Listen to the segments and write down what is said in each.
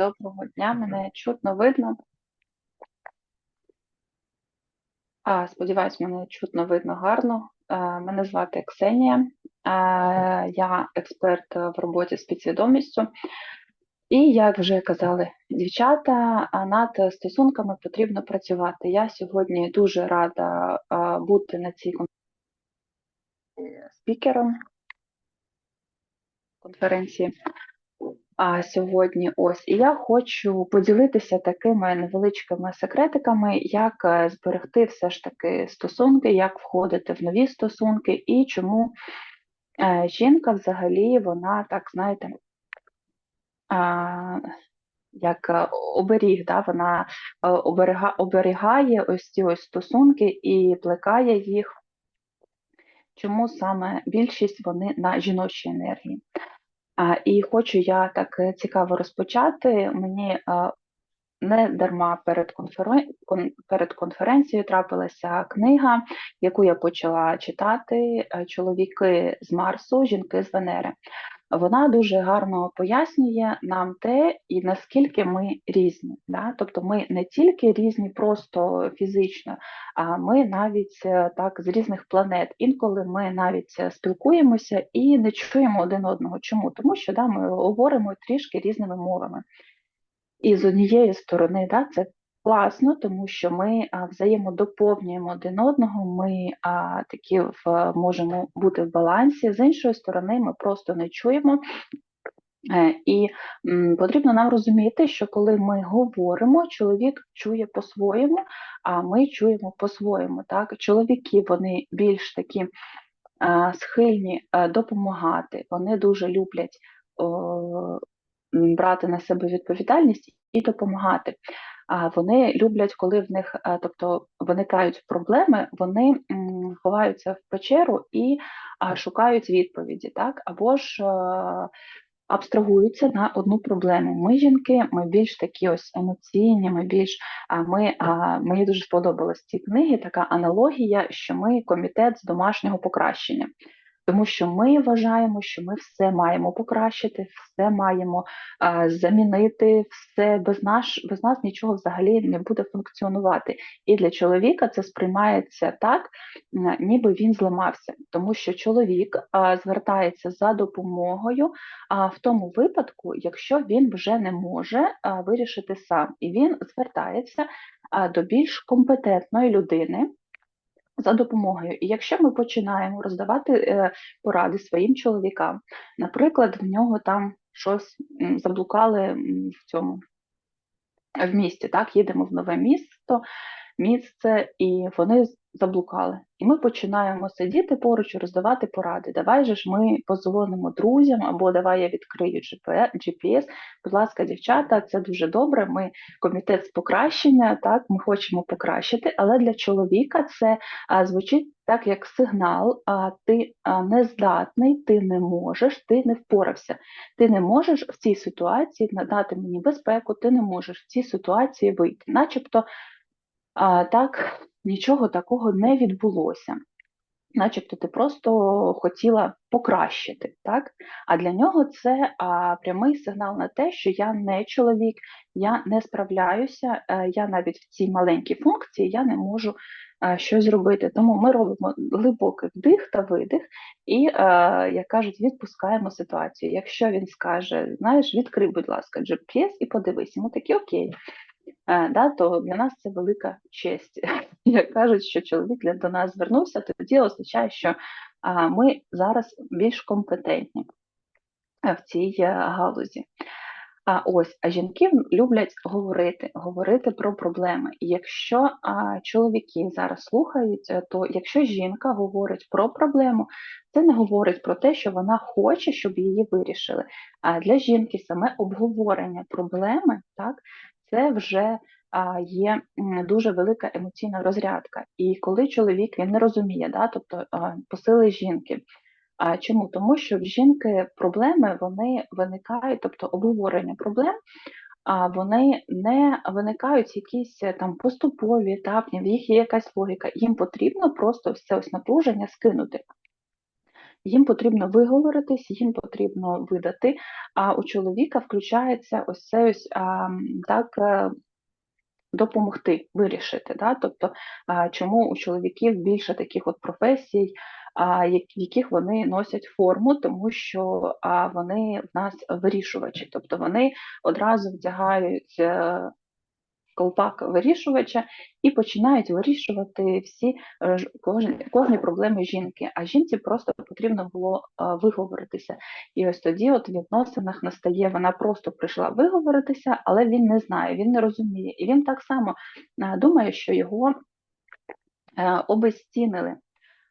Доброго дня, мене чутно видно. А, сподіваюсь, мене чутно видно гарно. Мене звати Ксенія, я експерт в роботі з підсвідомістю. І, як вже казали дівчата, над стосунками потрібно працювати. Я сьогодні дуже рада бути на цій конференції спікером конференції. А сьогодні ось і я хочу поділитися такими невеличкими секретиками, як е, зберегти все ж таки стосунки, як входити в нові стосунки, і чому е, жінка взагалі вона так знаєте, як е, оберіг, да, вона оберігає ось ці ось стосунки і плекає їх. Чому саме більшість вони на жіночій енергії? І хочу я так е, цікаво розпочати. Мені а, не дарма перед конферен... перед конференцією трапилася книга, яку я почала читати е, Чоловіки з Марсу, жінки з Венери. Вона дуже гарно пояснює нам те, і наскільки ми різні. Да? Тобто ми не тільки різні просто фізично, а ми навіть е, так з різних планет. Інколи ми навіть е, спілкуємося і не чуємо один одного. Чому? Тому що да, ми говоримо трішки різними мовами. І з однієї сторони, да, це класно, тому що ми взаємодоповнюємо один одного, ми а, такі в, можемо бути в балансі. З іншої сторони, ми просто не чуємо. Е, І потрібно нам розуміти, що коли ми говоримо, чоловік чує по-своєму, а ми чуємо по-своєму. Так? Чоловіки вони більш такі схильні а, допомагати, вони дуже люблять брати на себе відповідальність і допомагати. Вони люблять, коли в них, а, тобто виникають проблеми, вони ховаються в печеру і шукають відповіді, так? Або ж абстрагуються на одну проблему. Ми жінки, ми більш такі ось емоційні, ми більш а ми а, мені дуже сподобалась ці книги, така аналогія, що ми комітет з домашнього покращення. Тому що ми вважаємо, що ми все маємо покращити, все маємо а, замінити, все без наш, без нас нічого взагалі не буде функціонувати. І для чоловіка це сприймається так, ніби він зламався, тому що чоловік а, звертається за допомогою а, в тому випадку, якщо він вже не може а, вирішити сам, і він звертається до більш компетентної людини за допомогою. І якщо ми починаємо роздавати е, поради своїм чоловікам, наприклад, в нього там щось заблукали в цьому в місті, так, їдемо в нове місто, місце, і вони заблукали. І ми починаємо сидіти поруч роздавати поради. Давай же ж ми позвонимо друзям, або давай я відкрию GPS. Будь ласка, дівчата, це дуже добре. Ми комітет з покращення, так, ми хочемо покращити, але для чоловіка це а, звучить так, як сигнал, а ти а, не здатний, ти не можеш, ти не впорався. Ти не можеш в цій ситуації надати мені безпеку, ти не можеш в цій ситуації вийти. Начебто так нічого такого не відбулося. Начебто ти просто хотіла покращити, так? А для нього це а, прямий сигнал на те, що я не чоловік, я не справляюся, а, я навіть в цій маленькій функції я не можу а, щось зробити. Тому ми робимо глибокий вдих та видих, і, а, як кажуть, відпускаємо ситуацію. Якщо він скаже, знаєш, відкрий, будь ласка, GPS і подивись, ми такі окей. Е, да, то для нас це велика честь. Як кажуть, що чоловік до нас звернувся, тоді означає, що ми зараз більш компетентні е, в цій е, галузі. А ось, а жінки люблять говорити, говорити про проблеми. І якщо а, чоловіки зараз слухають, то якщо жінка говорить про проблему, це не говорить про те, що вона хоче, щоб її вирішили. А для жінки саме обговорення проблеми, так, це вже є дуже велика емоційна розрядка. І коли чоловік він не розуміє, да, тобто посили жінки. А чому? Тому що в жінки проблеми вони виникають, тобто обговорення проблем, а вони не виникають якісь е, там поступові, етапні, в їх є якась логіка. Їм потрібно просто все ось напруження скинути. Їм потрібно виговоритись, їм потрібно видати. А у чоловіка включається ось це ось а, так. е, Допомогти вирішити, да? тобто чому у чоловіків більше таких от професій, яких вони носять форму, тому що вони в нас вирішувачі, тобто вони одразу вдягають е, колпак вирішувача і починають вирішувати всі е, кожні, кожні проблеми жінки. А жінці просто потрібно було е, виговоритися. І ось тоді, от в відносинах настає, вона просто прийшла виговоритися, але він не знає, він не розуміє. І він так само е, думає, що його обезцінили.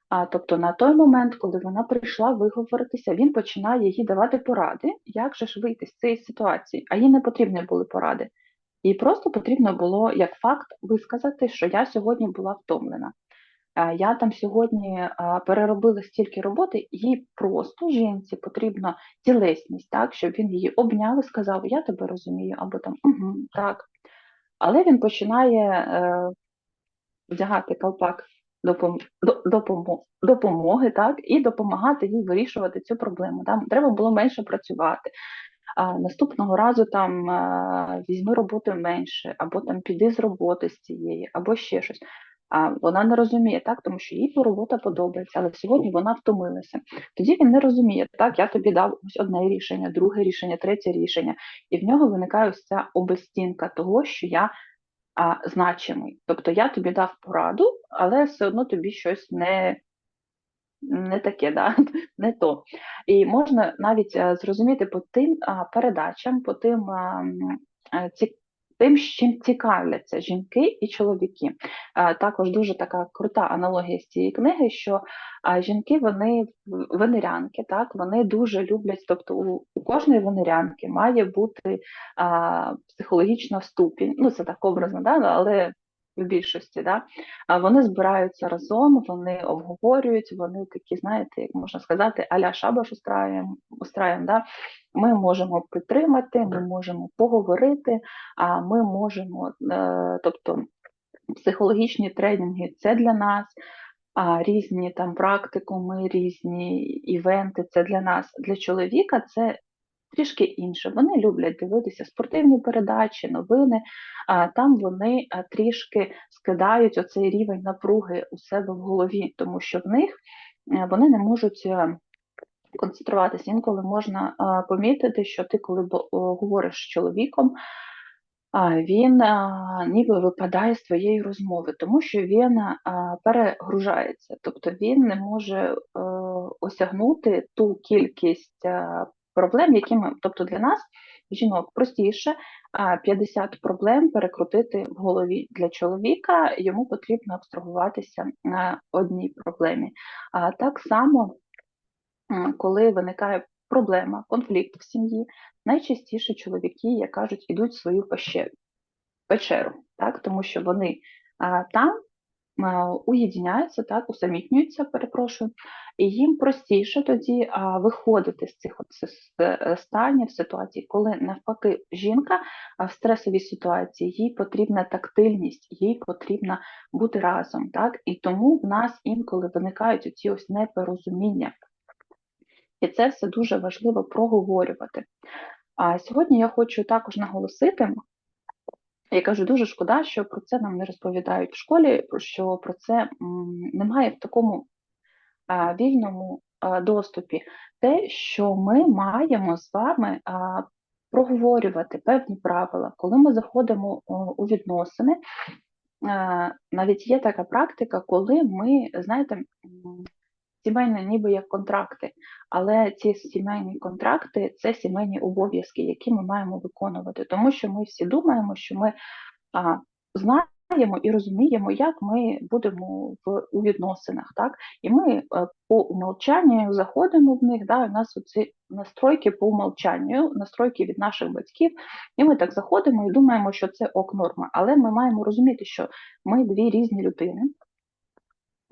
А тобто на той момент, коли вона прийшла виговоритися, він починає їй давати поради, як же ж вийти з цієї ситуації. А їй не потрібні були поради. Їй просто потрібно було як факт висказати, що я сьогодні була втомлена. Я там сьогодні переробила стільки роботи, їй просто жінці потрібна тілесність, так, щоб він її обняв і сказав, я тебе розумію, або там угу, так. Але він починає е, вдягати колпак допом... до- допомо- допомоги, так, і допомагати їй вирішувати цю проблему. Там треба було менше працювати. А наступного разу там візьми роботи менше, або там піди з роботи з цієї, або ще щось. А вона не розуміє, так, тому що їй робота подобається, але сьогодні вона втомилася. Тоді він не розуміє, так, я тобі дав ось одне рішення, друге рішення, третє рішення, і в нього виникає ось ця обезцінка того, що я а, значимий. Тобто я тобі дав пораду, але все одно тобі щось не, не таке, да? не то. І можна навіть е, зрозуміти по тим передачам, по тим, е, тим, чим цікавляться жінки і чоловіки. Також дуже така крута аналогія з цієї книги, що жінки вони венерянки, так, вони дуже люблять, тобто у, кожної венерянки має бути психологічна ступінь, ну це так образно, да? але в більшості, да? А вони збираються разом, вони обговорюють, вони такі, знаєте, як можна сказати, аля шабаш устраєм, устраєм, да? Ми можемо підтримати, ми можемо поговорити, а ми можемо, е, тобто психологічні тренінги це для нас. А різні там практикуми, різні івенти це для нас. Для чоловіка це трішки інше. Вони люблять дивитися спортивні передачі, новини, а там вони трішки скидають оцей рівень напруги у себе в голові, тому що в них е, вони не можуть. е, Концентруватися інколи можна а, помітити, що ти, коли о, говориш з чоловіком, а, він а, ніби випадає з твоєї розмови, тому що він а, перегружається, тобто він не може е, осягнути ту кількість а, проблем, які ми, тобто для нас, жінок, простіше а, 50 проблем перекрутити в голові. Для чоловіка йому потрібно абстрагуватися на одній проблемі. А так само, коли виникає проблема, конфлікт в сім'ї, найчастіше чоловіки, як кажуть, ідуть в свою пещеру печеру, так, тому що вони а, там уєдиняються, так, усамітнюються, перепрошую, і їм простіше тоді а, виходити з цих от с- станів, ситуацій, коли навпаки жінка в стресовій ситуації, їй потрібна тактильність, їй потрібно бути разом, так, і тому в нас інколи виникають оці ось непорозуміння. І це все дуже важливо проговорювати. А сьогодні я хочу також наголосити, я кажу, дуже шкода, що про це нам не розповідають в школі, що про це немає в такому вільному доступі. Те, що ми маємо з вами проговорювати певні правила, коли ми заходимо у відносини. Навіть є така практика, коли ми, знаєте, м, сімейні ніби як контракти, але ці сімейні контракти це сімейні обов'язки, які ми маємо виконувати, тому що ми всі думаємо, що ми а, знаємо і розуміємо, як ми будемо в у відносинах, так і ми е, по умовчанню заходимо в них. Да, у нас оці настройки по умовчанню, настройки від наших батьків, і ми так заходимо і думаємо, що це ок норма. Але ми маємо розуміти, що ми дві різні людини,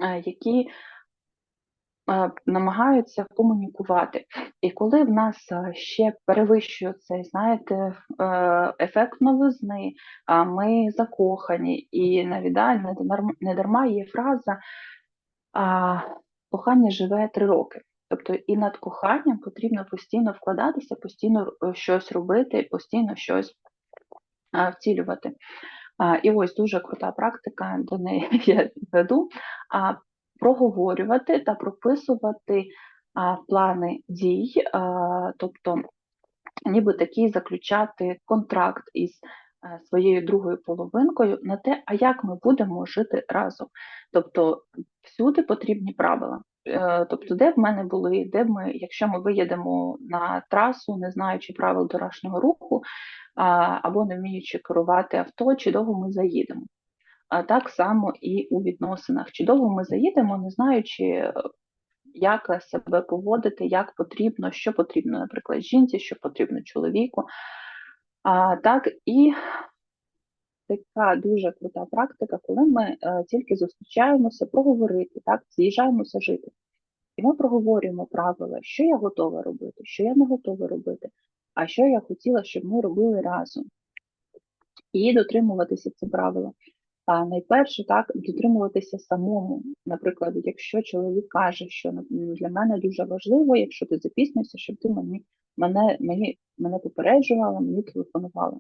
е, які намагаються комунікувати. І коли в нас е, ще перевищує цей, знаєте, е, ефект новизни, ми закохані, і навіть да, не дарма- є фраза кохання живе три роки. Тобто і над коханням потрібно постійно вкладатися, постійно е, щось робити, постійно щось втілювати. І ось дуже крута практика, до неї я веду, проговорювати та прописувати а, плани дій, а, тобто ніби такий заключати контракт із е, своєю другою половинкою на те, а як ми будемо жити разом. Тобто всюди потрібні правила. Е, тобто, де б мене були, де б ми, якщо ми виїдемо на трасу, не знаючи правил дорожнього руху, або не вміючи керувати авто, чи довго ми заїдемо. А так само і у відносинах. Чи довго ми заїдемо, не знаючи, як себе поводити, як потрібно, що потрібно, наприклад, жінці, що потрібно чоловіку. А, Так, і така дуже крута практика, коли ми е, тільки зустрічаємося проговорити, так, з'їжджаємося жити. І ми проговорюємо правила, що я готова робити, що я не готова робити, а що я хотіла, щоб ми робили разом. І дотримуватися цих правил. А найперше так дотримуватися самому. Наприклад, якщо чоловік каже, що для мене дуже важливо, якщо ти запіснився, щоб ти мені мене мені мене попереджувала, мені телефонувала.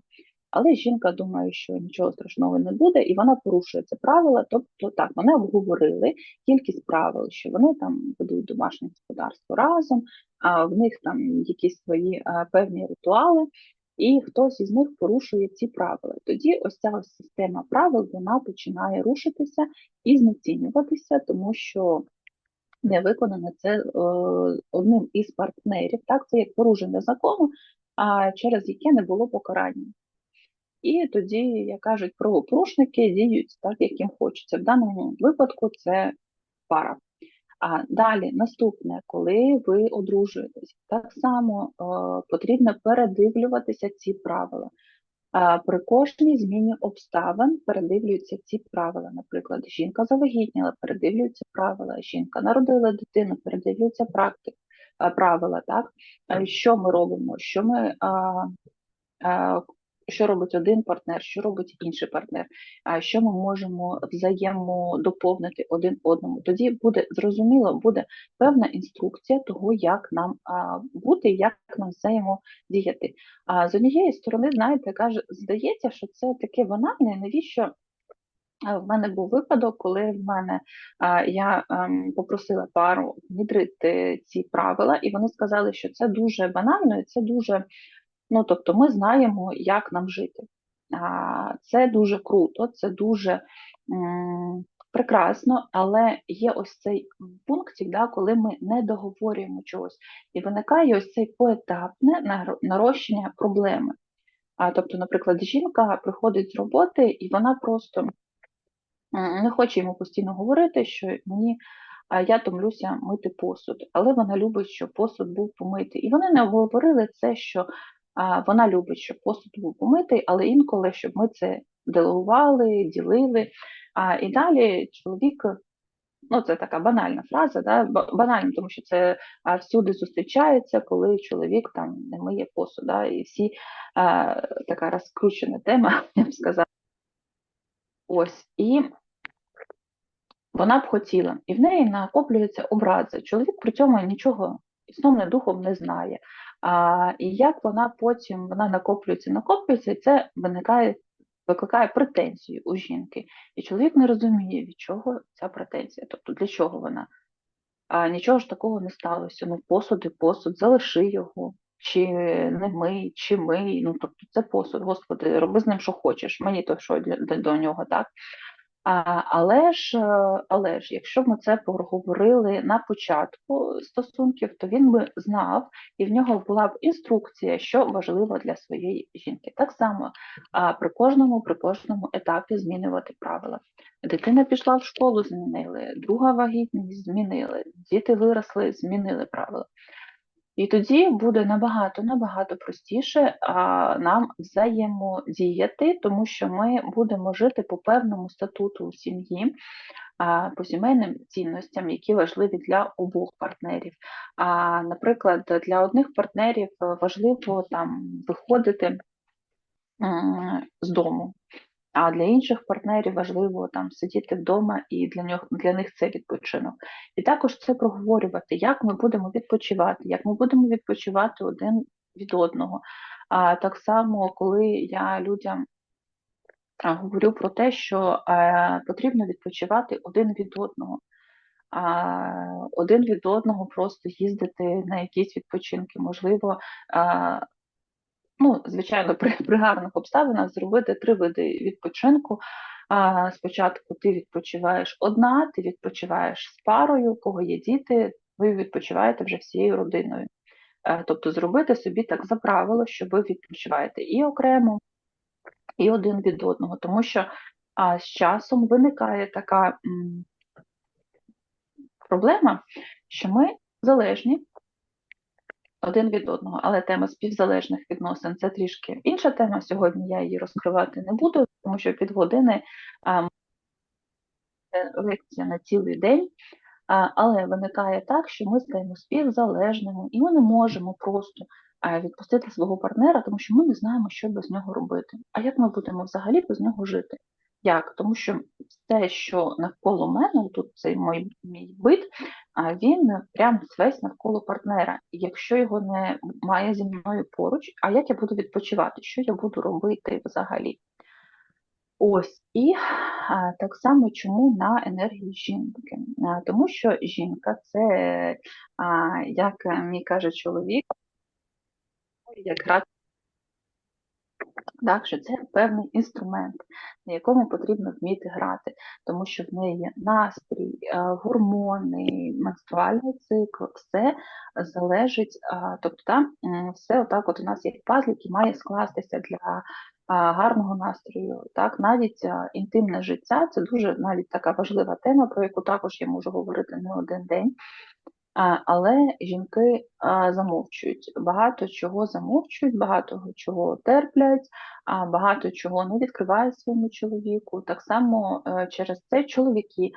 Але жінка думає, що нічого страшного не буде, і вона порушує це правило. Тобто так, вони обговорили кількість правил, що вони там ведуть домашнє господарство разом, а в них там якісь свої а, певні ритуали, і хтось із них порушує ці правила. Тоді ось ця ось система правил вона починає рушитися і знецінюватися, тому що не виконане це е, одним із партнерів. Так, це як порушення закону, через яке не було покарання. І тоді, як кажуть, правопорушники діють так, як їм хочеться. В даному випадку це пара. А далі наступне, коли ви одружуєтесь, так само е, потрібно передивлюватися ці правила. Е, при кожній зміні обставин передивлюються ці правила. Наприклад, жінка завагітніла, передивлюються правила, жінка народила дитину, передивлюються практик, е, правила. Так? Е, що ми робимо? Що ми е, е, що робить один партнер, що робить інший партнер, а що ми можемо взаємодоповнити один одному. Тоді буде зрозуміло, буде певна інструкція того, як нам бути, як нам взаємодіяти. А з однієї сторони, знаєте, каже, здається, що це таке банальне, навіщо? В мене був випадок, коли в мене я ем, попросила пару внедрити ці правила, і вони сказали, що це дуже банально, і це дуже Ну, тобто ми знаємо, як нам жити. Це дуже круто, це дуже прекрасно, але є ось цей пункт, да, коли ми не договорюємо чогось. І виникає ось цей поетапне нарощення проблеми. А, Тобто, наприклад, жінка приходить з роботи, і вона просто не хоче йому постійно говорити, що мені. Я томлюся мити посуд, але вона любить, щоб посуд був помитий. І вони не обговорили це, що вона любить, щоб посуд був помитий, але інколи, щоб ми це делегували, ділили. А, І далі чоловік, ну це така банальна фраза, да? банальна, тому що це всюди зустрічається, коли чоловік там не миє посуд. Да? І всі а, така розкручена тема, я б сказала. Ось. І вона б хотіла, і в неї накоплюється образи. Чоловік при цьому нічого сном духом не знає. А, І як вона потім вона накоплюється, накоплюється, і це виникає, викликає претензію у жінки. І чоловік не розуміє, від чого ця претензія, тобто для чого вона. А Нічого ж такого не сталося. Ну, посуд і посуд, залиши його, чи не мий, чи мий. Ну, тобто це посуд, господи, роби з ним, що хочеш. Мені то що для, до нього, так? Але ж, е, але ж, якщо ми це проговорили на початку стосунків, то він би знав, і в нього була б інструкція, що важливо для своєї жінки. Так само при кожному, при кожному етапі змінювати правила. Дитина пішла в школу, змінили, друга вагітність змінили, діти виросли, змінили правила. І тоді буде набагато набагато простіше нам взаємодіяти, тому що ми будемо жити по певному статуту сім'ї, по сімейним цінностям, які важливі для обох партнерів. А, Наприклад, для одних партнерів важливо там виходити з дому. А для інших партнерів важливо там сидіти вдома, і для нього для них це відпочинок. І також це проговорювати, як ми будемо відпочивати, як ми будемо відпочивати один від одного. А так само, коли я людям говорю про те, що е, потрібно відпочивати один від одного. А один від одного просто їздити на якісь відпочинки, можливо, ну, звичайно, при, при гарних обставинах зробити три види відпочинку. А, Спочатку ти відпочиваєш одна, ти відпочиваєш з парою, у кого є діти, ви відпочиваєте вже всією родиною. А, тобто зробити собі так за правило, що ви відпочиваєте і окремо, і один від одного, тому що а, з часом виникає така м, проблема, що ми залежні один від одного, але тема співзалежних відносин це трішки інша тема. Сьогодні я її розкривати не буду, тому що під години а, лекція на цілий день. Але виникає так, що ми стаємо співзалежними, і ми не можемо просто відпустити свого партнера, тому що ми не знаємо, що без нього робити. А як ми будемо взагалі без нього жити? Як? Тому що все, що навколо мене, тут цей мій, мій бит, він прям весь навколо партнера. Якщо його не має зі мною поруч, а як я буду відпочивати? Що я буду робити взагалі? Ось, і а, так само чому на енергії жінки? А, тому що жінка це, а, як мені каже чоловік, як грати так, що це певний інструмент, на якому потрібно вміти грати, тому що в неї настрій, е, гормони, менструальний цикл, все залежить, тобто там все отак от у нас як пазл, який має скластися для гарного настрою. Так, Навіть інтимне життя це дуже навіть така важлива тема, про яку також я можу говорити не один день. Але жінки замовчують, багато чого замовчують, багато чого терплять, багато чого не відкривають своєму чоловіку. Так само е, через це чоловіки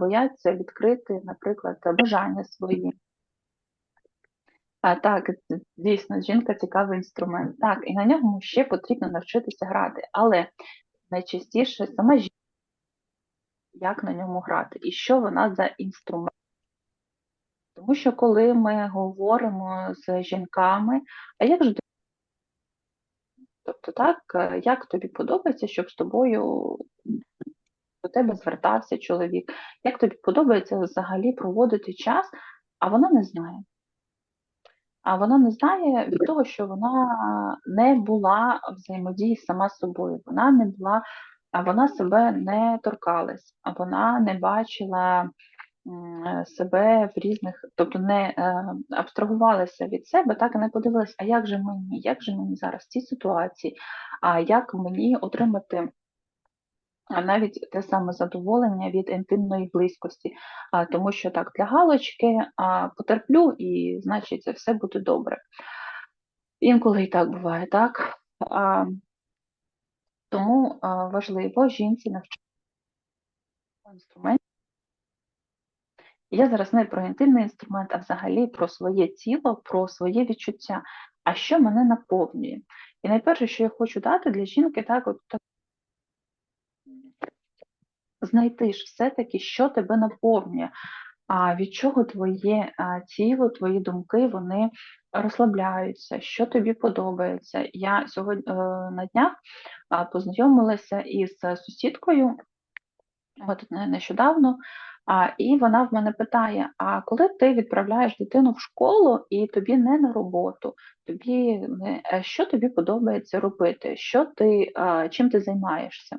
бояться відкрити, наприклад, бажання свої. А, Так, дійсно, жінка цікавий інструмент. Так, і на ньому ще потрібно навчитися грати, але найчастіше сама жінка, як на ньому грати, і що вона за інструмент. Тому що коли ми говоримо з жінками, а як же тобто так, як тобі подобається, щоб з тобою до тебе звертався чоловік, як тобі подобається взагалі проводити час, а вона не знає. А вона не знає від того, що вона не була взаємодії сама з собою, вона не була, а вона себе не торкалась, а вона не бачила себе в різних, тобто не е, абстрагувалися від себе, так і не подивилися, а як же мені, як же мені зараз в цій ситуації, а як мені отримати. Навіть те саме задоволення від інтимної близькості, тому що так, для галочки потерплю і, значить, все буде добре. Інколи і так буває, так? Тому важливо жінці навчати інструментів. Я зараз не про інтимний інструмент, а взагалі про своє тіло, про своє відчуття, а що мене наповнює. І найперше, що я хочу дати для жінки, так, от так, знайти ж все-таки, що тебе наповнює, а від чого твоє тіло, твої думки вони розслабляються, що тобі подобається. Я сьогодні е, на днях познайомилася із сусідкою, от нещодавно. А, І вона в мене питає: а коли ти відправляєш дитину в школу і тобі не на роботу, тобі не е, що тобі подобається робити? Що ти, а, Чим ти займаєшся?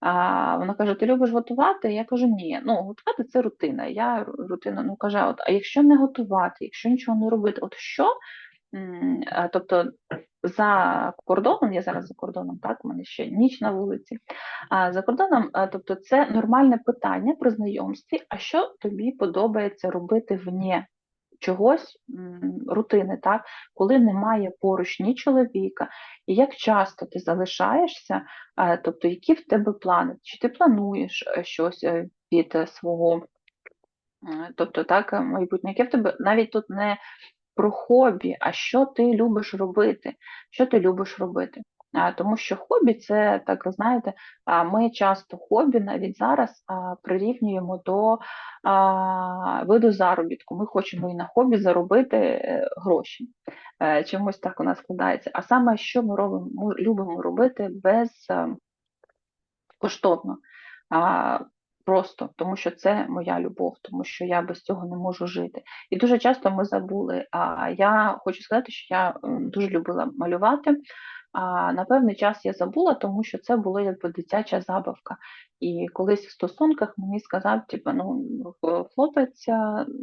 А Вона каже: Ти любиш готувати? Я кажу, ні. Ну, готувати це рутина. Я рутина ну каже, от, а якщо не готувати, якщо нічого не робити, от що? Тобто за кордоном, я зараз за кордоном, так, у мене ще ніч на вулиці. А за кордоном, тобто, це нормальне питання при знайомстві, а що тобі подобається робити вні чогось рутини, так, коли немає поруч ні чоловіка, і як часто ти залишаєшся, тобто, які в тебе плани? Чи ти плануєш е, щось е, від свого? Тобто, так, майбутнє, яке в тебе навіть тут не про хобі, а що ти любиш робити? Що ти любиш робити? Тому що хобі це так, ви знаєте, ми часто хобі навіть зараз прирівнюємо до виду заробітку. Ми хочемо і на хобі заробити е, гроші. Е, чомусь так у нас складається. А саме, що ми робимо, ми любимо робити безкоштовно. Просто тому, що це моя любов, тому що я без цього не можу жити. І дуже часто ми забули. А я хочу сказати, що я дуже любила малювати. А на певний час я забула, тому що це було якби дитяча забавка. І колись в стосунках мені сказав, типу, ну хлопець,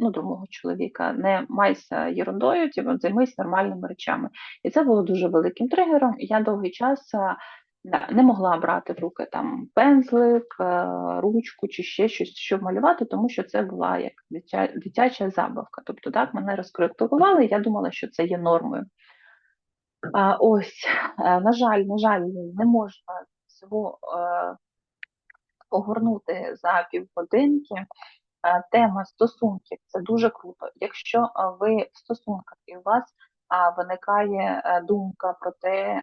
ну другого чоловіка, не майся ерундою, типу, займись нормальними речами. І це було дуже великим тригером. І я довгий час не могла брати в руки там пензлик, ручку чи ще щось, щоб малювати, тому що це була як дитяча забавка. Тобто так мене розкоректували, я думала, що це є нормою. А, Ось, е, на жаль, на жаль, не можна всього е, огорнути за півгодинки. Е, тема стосунків це дуже круто. Якщо ви в стосунках і у вас виникає думка про те,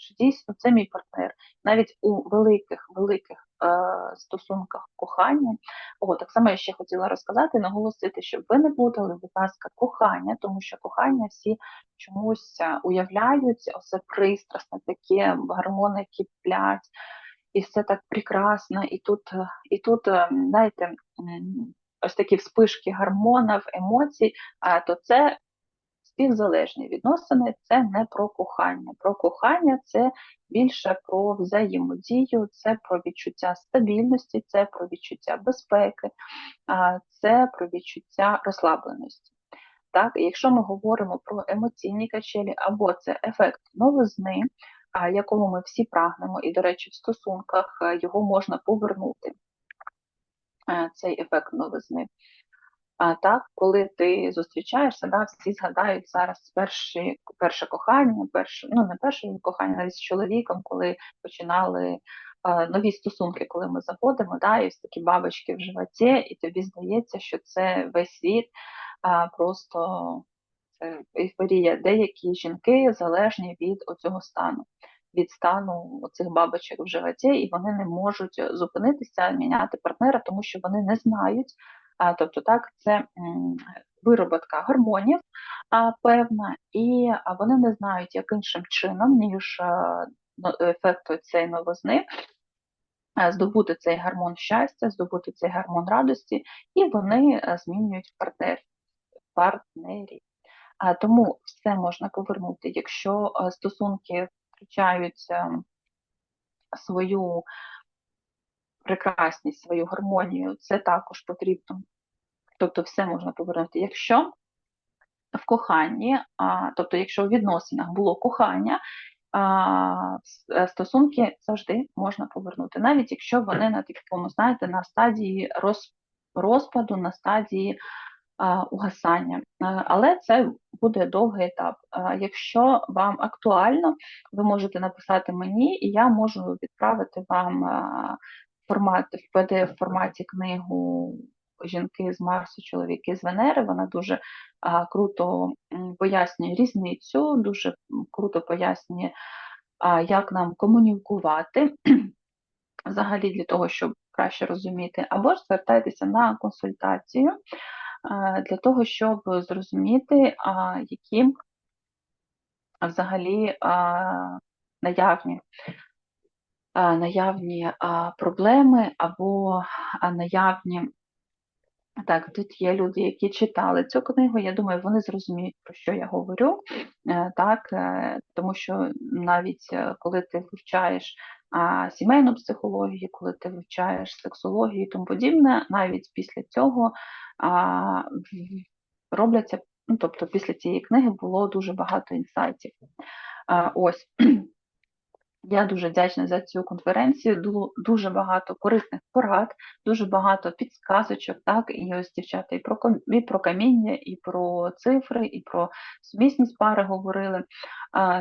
що дійсно це мій партнер, навіть у великих великих Е, стосунках кохання. О, так само я ще хотіла розказати, наголосити, щоб ви не плутали, будь ласка, кохання, тому що кохання всі чомусь е, уявляють, оце пристрасне, таке гормони киплять, і все так прекрасно. І тут, і тут, е, знаєте, ось такі вспишки гормонів, емоцій, то це співзалежні відносини це не про кохання. Про кохання це більше про взаємодію, це про відчуття стабільності, це про відчуття безпеки, це про відчуття розслабленості. Так, Якщо ми говоримо про емоційні качелі, або це ефект новизни, якого ми всі прагнемо, і, до речі, в стосунках його можна повернути, цей ефект новизни. А так, коли ти зустрічаєшся, да, всі згадають зараз перші, перше кохання, перше, ну не перше кохання, навіть з чоловіком, коли починали а, нові стосунки, коли ми заходимо, да, і такі бабочки в животі, і тобі здається, що це весь світ, а просто ейфорія. Деякі жінки залежні від оцього стану. Від стану цих бабочок в животі, і вони не можуть зупинитися, міняти партнера, тому що вони не знають, Тобто, так, це вироботка гормонів певна, і вони не знають, як іншим чином, ніж ефекту цієї новизни. Здобути цей гормон щастя, здобути цей гормон радості, і вони змінюють партнерів. партнерів. Тому все можна повернути, якщо стосунки втрачають ем, свою прекрасність, свою гармонію, це також потрібно. Тобто все можна повернути. Якщо в коханні, а, тобто, якщо в відносинах було кохання, а, е, стосунки завжди можна повернути, навіть якщо вони на такому, знаєте, на стадії роз, розпаду, на стадії а, угасання. Е, але це буде довгий етап. А, якщо вам актуально, ви можете написати мені, і я можу відправити вам а, формат в pdf форматі книгу Жінки з Марсу, чоловіки з Венери. Вона дуже а, круто пояснює різницю, дуже круто пояснює, а, як нам комунікувати. Взагалі для того, щоб краще розуміти, або ж звертайтеся на консультацію для того, щоб зрозуміти, які взагалі наявні наявні проблеми або наявні. Так, тут є люди, які читали цю книгу. Я думаю, вони зрозуміють, про що я говорю. Е, так, е, Тому що навіть е, коли ти вивчаєш сімейну психологію, коли ти вивчаєш сексологію і тому подібне, навіть після цього робляться, ну тобто після цієї книги було дуже багато інсайтів. Ось. Я дуже вдячна за цю конференцію. дуже багато корисних порад, дуже багато підсказочок. Так, і ось дівчата і про і про каміння, і про цифри, і про сумісність пари говорили.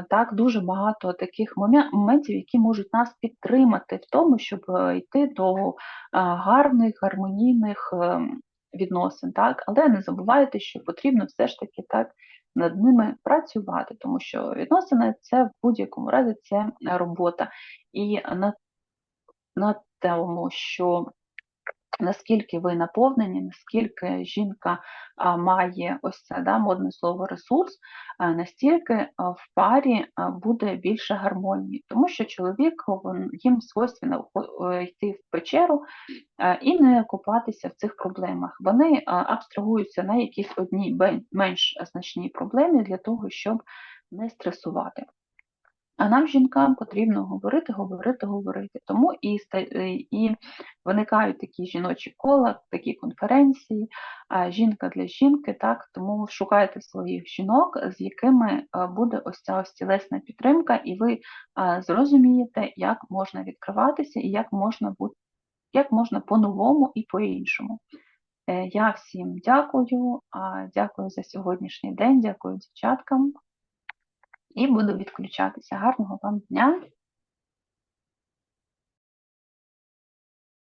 Так, дуже багато таких моментів, які можуть нас підтримати в тому, щоб е, йти до гарних, гармонійних ем, відносин. Так, але не забувайте, що потрібно все ж таки так над ними працювати, тому що відносини це в будь-якому разі це робота. І на, на тому, що наскільки ви наповнені, наскільки жінка має ось це да, модне слово ресурс, настільки в парі буде більше гармонії, тому що чоловік їм свойственно йти в печеру і не купатися в цих проблемах. Вони абстрагуються на якісь одні менш значні проблеми для того, щоб не стресувати. А нам, жінкам, потрібно говорити, говорити, говорити. Тому і, е, і виникають такі жіночі кола, такі конференції, жінка для жінки, так, тому шукайте своїх жінок, з якими буде ось ця ось тілесна підтримка, і ви зрозумієте, як можна відкриватися і як можна бути, як можна по-новому і по-іншому. Е, Я всім дякую, дякую за сьогоднішній день, дякую дівчаткам і буду відключатися. Гарного вам дня!